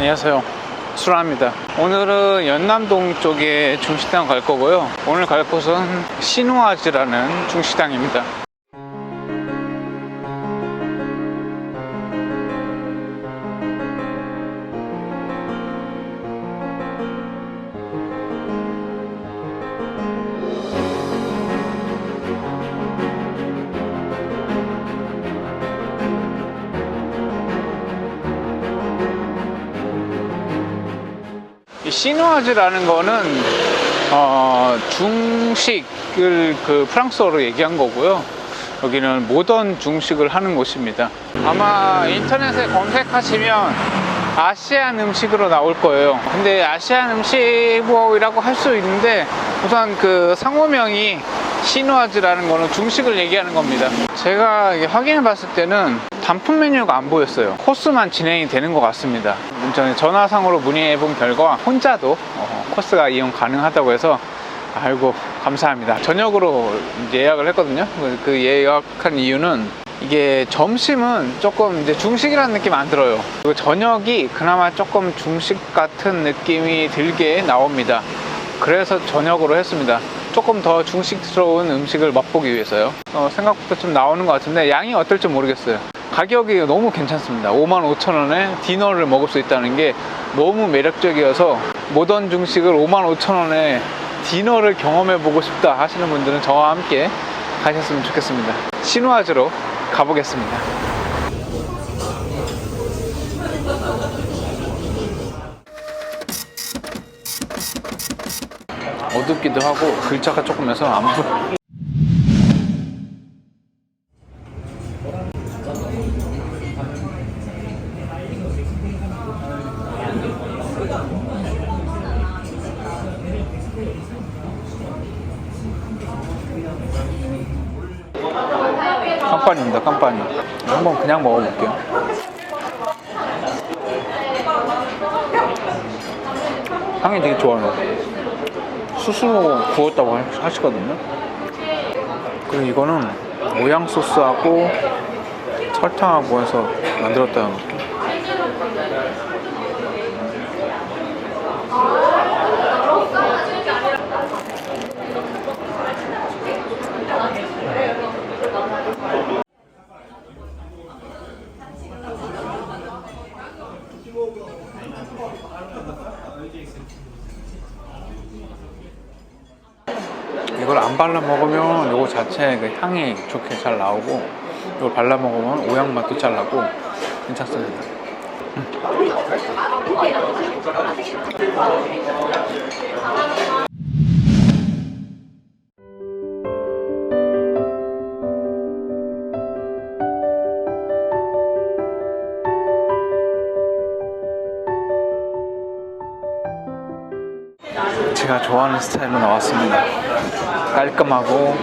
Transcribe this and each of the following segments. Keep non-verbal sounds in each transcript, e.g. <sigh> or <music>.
안녕하세요. 수라입니다. 오늘은 연남동 쪽에 중식당 갈 거고요. 오늘 갈 곳은 신우아즈라는 중식당입니다. 이 시누아즈라는 거는 어, 중식을 그 프랑스어로 얘기한 거고요. 여기는 모던 중식을 하는 곳입니다. 아마 인터넷에 검색하시면 아시안 음식으로 나올 거예요. 근데 아시안 음식이라고 할 수 있는데 우선 그 상호명이 시누아즈라는 거는 중식을 얘기하는 겁니다. 제가 확인해 봤을 때는 단품 메뉴가 안 보였어요. 코스만 진행이 되는 것 같습니다. 전화상으로 문의해 본 결과 혼자도 어, 코스가 이용 가능하다고 해서 아이고 감사합니다. 저녁으로 예약을 했거든요. 그- 그 예약한 이유는 이게 점심은 조금 이제 중식이라는 느낌 안 들어요. 그리고 저녁이 그나마 조금 중식 같은 느낌이 들게 나옵니다. 그래서 저녁으로 했습니다. 조금 더 중식스러운 음식을 맛보기 위해서요. 어, 생각보다 좀 나오는 것 같은데 양이 어떨지 모르겠어요. 가격이 너무 괜찮습니다. 55,000원에 디너를 먹을 수 있다는 게 너무 매력적이어서 모던 중식을 55,000원에 디너를 경험해 보고 싶다 하시는 분들은 저와 함께 가셨으면 좋겠습니다. 신호아즈로 가보겠습니다. 어둡기도 하고 글자가 조금 해서 안 보여. 깜빠니입니다, 깜빠니. 한번 그냥 먹어볼게요. 향이 되게 좋아요. 스스로 구웠다고 하- 하시거든요. 그리고 이거는 모양 소스하고 설탕하고 해서 만들었다는 이걸 안 발라 먹으면 이거 자체 그 향이 좋게 잘 나오고 이걸 발라 먹으면 오양 맛도 잘 나고 괜찮습니다. 제 좋아하는 스타일로 나왔습니다. 깔끔하고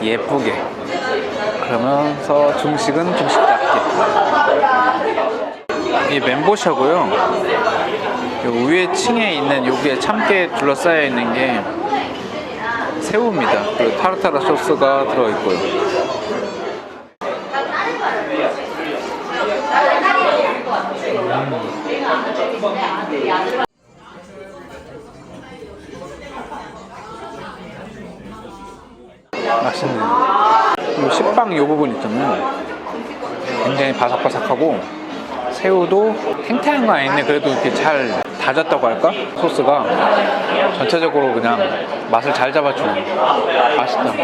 예쁘게. 그러면서 중식은 중식답게. 이 멘보샤고요. 요 위에 층에 있는 여기에 참깨 둘러싸여 있는 게 새우입니다. 그리고 타르타르 소스가 들어있고요. 이 부분 있잖아요. 굉장히 바삭바삭하고 새우도 탱탱한 건 아닌데 그래도 이렇게 잘 다졌다고 할까? 소스가 전체적으로 그냥 맛을 잘 잡아주네. 맛있다.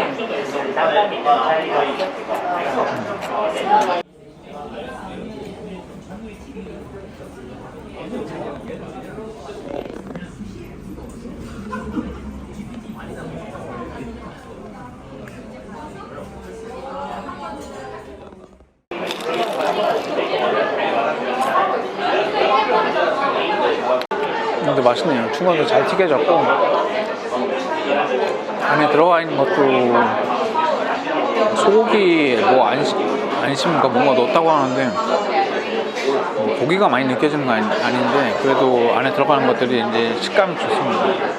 근데 맛있네요. 충원도 잘 튀겨졌고 안에 들어가 있는 것도 소고기 뭐 안심 안심인가 뭔가 넣었다고 하는데 뭐 고기가 많이 느껴지는 건 아닌데 그래도 안에 들어가는 것들이 이제 식감이 좋습니다.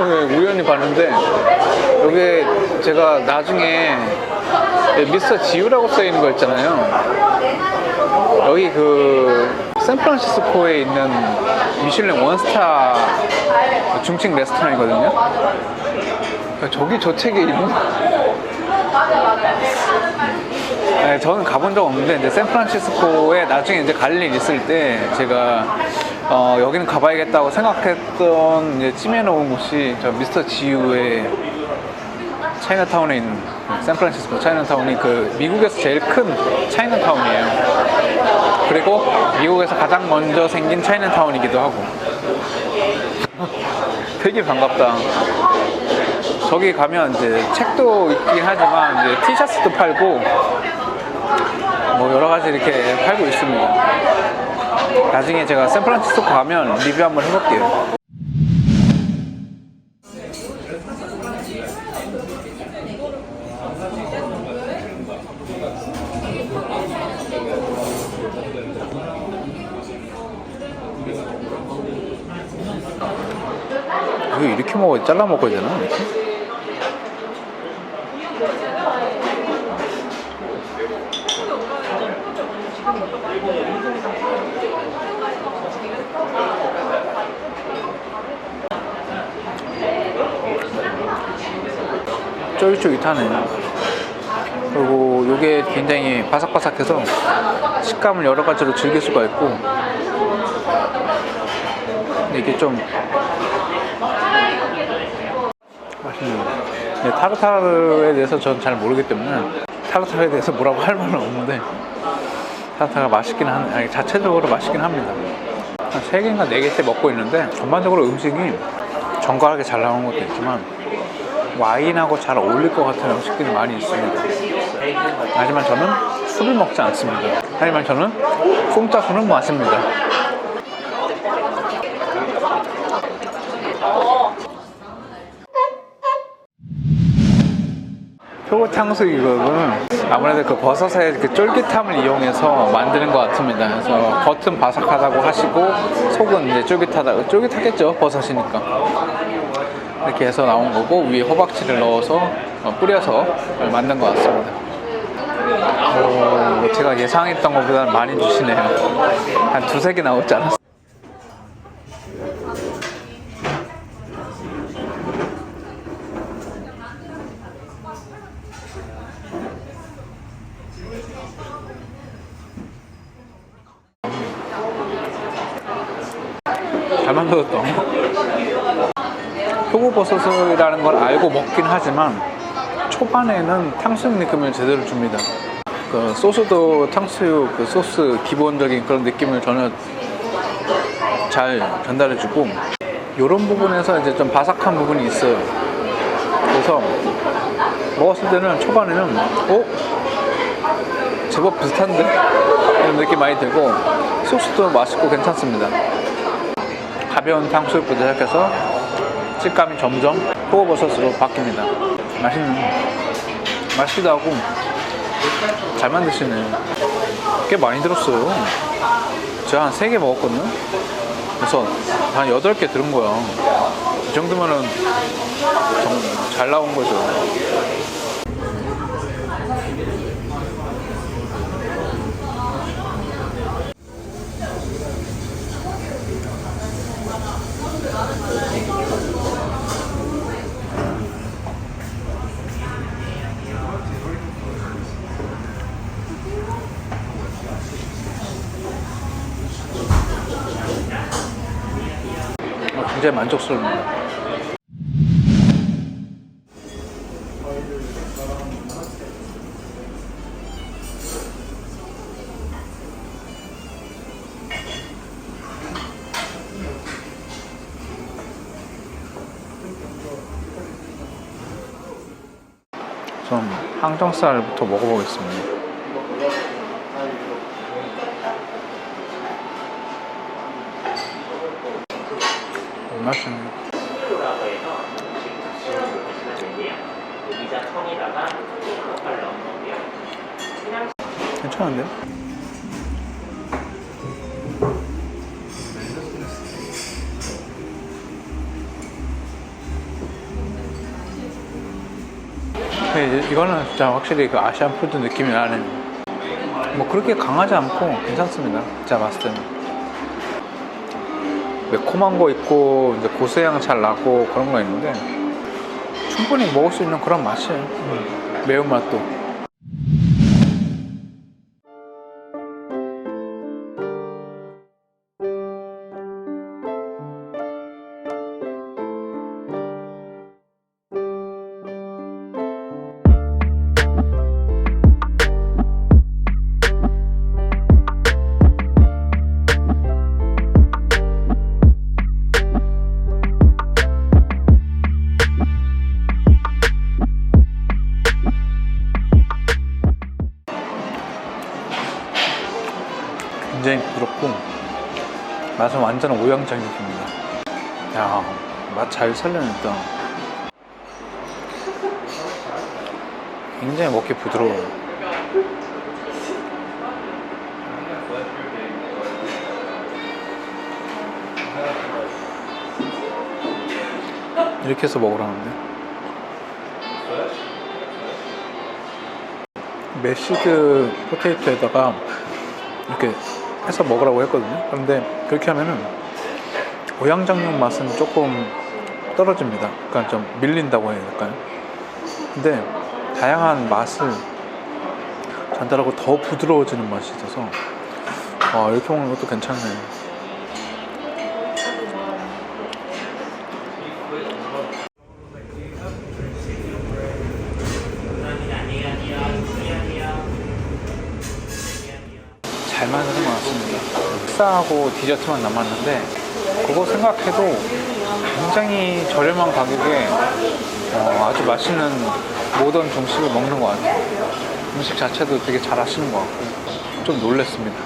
예, 우연히 봤는데 여기 제가 나중에 미스터 지우라고 써 있는 거 있잖아요. 여기 그 샌프란시스코에 있는 미슐랭 원스타 중식 레스토랑이거든요. 저기 저 책에 있는 네, 저는 가본 적 없는데 이제 샌프란시스코에 나중에 이제 갈 일 있을 때 제가 어, 여기는 가봐야겠다고 생각했던 이제 찜해놓은 곳이 저 미스터 지유의 차이나타운에 있는 샌프란시스코 차이나타운이 그 미국에서 제일 큰 차이나타운이에요. 그리고 미국에서 가장 먼저 생긴 차이나타운이기도 하고 <laughs> 되게 반갑다. 저기 가면 이제 책도 있긴 하지만 이제 티셔츠도 팔고 뭐 여러 가지 이렇게 팔고 있습니다. 나중에 제가 샌프란시스코 가면 리뷰 한번 해볼게요. 이거 이렇게 먹어야 잘라 먹어야 되나? 이렇게? 쫄깃쫄깃하네. 그리고 이게 굉장히 바삭바삭해서 식감을 여러 가지로 즐길 수가 있고 이게 좀 맛있네요. 네, 타르타르에 대해서 전 잘 모르기 때문에 타르타르에 대해서 뭐라고 할 말은 없는데 타르타르가 맛있긴 한, 아니 자체적으로 맛있긴 합니다. 한 3개인가 4개째 먹고 있는데 전반적으로 음식이 정갈하게 잘 나오는 것도 있지만 와인하고 잘 어울릴 것 같은 음식들이 많이 있습니다. 하지만 저는 술을 먹지 않습니다. 하지만 저는 술은 마십니다. 표고 탕수육은 아무래도 그 버섯의 그 쫄깃함을 이용해서 만드는 것 같습니다. 그래서 겉은 바삭하다고 하시고 속은 이제 쫄깃하다, 쫄깃하겠죠 버섯이니까. 이렇게 해서 나온 거고 위에 호박씨를 넣어서 어, 뿌려서 만든 것 같습니다. 오, 제가 예상했던 것보다 많이 주시네요. 한 두세 개 나오지 않았어요? 잘 만들었다. 표고버섯이라는 걸 알고 먹긴 하지만 초반에는 탕수육 느낌을 제대로 줍니다. 그 소스도 탕수육 그 소스 기본적인 그런 느낌을 전혀 잘 전달해주고 이런 부분에서 이제 좀 바삭한 부분이 있어요. 그래서 먹었을 때는 초반에는 어? 제법 비슷한데? 이런 느낌 많이 들고 소스도 맛있고 괜찮습니다. 가벼운 탕수육부터 시작해서 식감이 점점 표고버섯으로 바뀝니다. 맛있네. 맛있기도 하고 잘 만드시네. 꽤 많이 들었어요. 제가 한 3개 먹었거든요. 그래서 한 8개 들은 거야. 이 정도면은 정- 잘 나온 거죠. 굉장히 만족스럽습니다. 좀 항정살부터 먹어보겠습니다. 이- 이거는 진짜 확실히 그 아시안 푸드 느낌이 나네. 뭐 그렇게 강하지 않고 괜찮습니다. 제가 봤을 때는. 매콤한 거 있고 이제 고소향 잘 나고 그런 거 있는데 충분히 먹을 수 있는 그런 맛이에요. 음, 매운맛도. 완전 오양장육입니다. 야, 맛 잘 살려냈다. 굉장히 먹기 부드러워요. 이렇게 해서 먹으라는데. 메시드 포테이토에다가 이렇게 해서 먹으라고 했거든요. 그런데 그렇게 하면은 오양장육 맛은 조금 떨어집니다. 그러니까 좀 밀린다고 해야 될까요? 근데 다양한 맛을 전달하고 더 부드러워지는 맛이 있어서 어, 이렇게 먹는 것도 괜찮네요. 식사하고 디저트만 남았는데 그거 생각해도 굉장히 저렴한 가격에 어, 아주 맛있는 모던 중식을 먹는 것 같아요. 음식 자체도 되게 잘 하시는 것 같고 좀 놀랬습니다.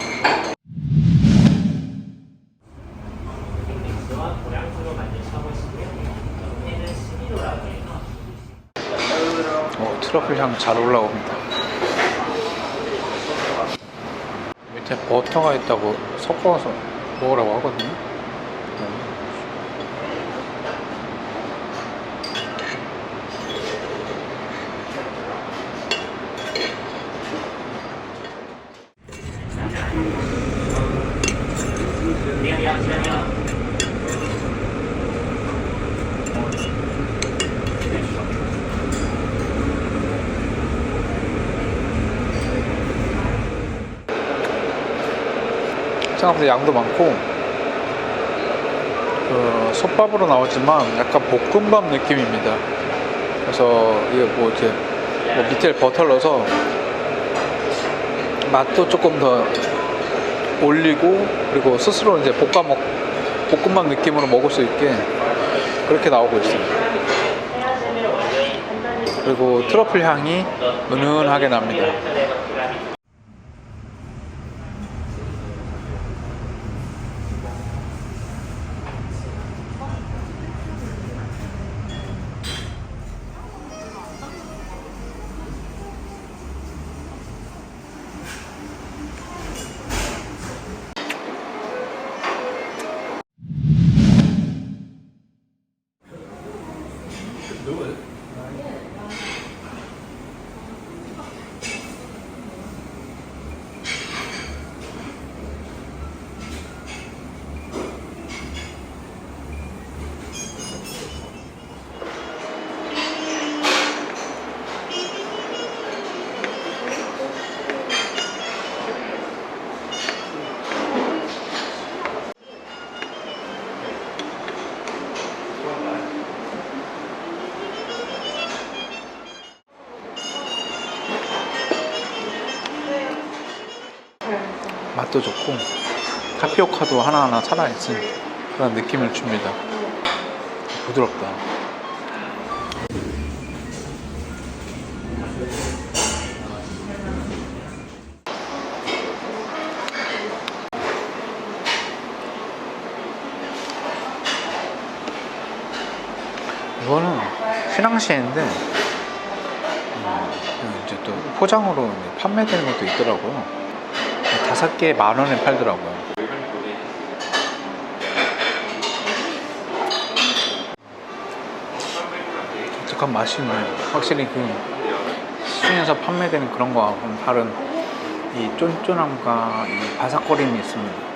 어, 트러플 향 잘 올라옵니다. 밑에 버터가 있다고 섞어서 먹으라고 하거든요. 생각보다 양도 많고 그 솥밥으로 나오지만 약간 볶음밥 느낌입니다. 그래서 이게 뭐 이렇게 뭐 밑에 버터를 넣어서 맛도 조금 더 올리고 그리고 스스로 이제 볶아 먹 볶음밥 느낌으로 먹을 수 있게 그렇게 나오고 있어요. 그리고 트러플 향이 은은하게 납니다. 맛도 좋고 타피오카도 하나하나 살아있은 그런 느낌을 줍니다. 부드럽다. 이거는 휘낭시에인데 음, 이제 또 포장으로 판매되는 것도 있더라고요. 다섯 개에 만 원에 팔더라고요. 독특한 맛이 있네요. 확실히 그 시중에서 판매되는 그런 거하고는 다른 이 쫀쫀함과 이 바삭거림이 있습니다.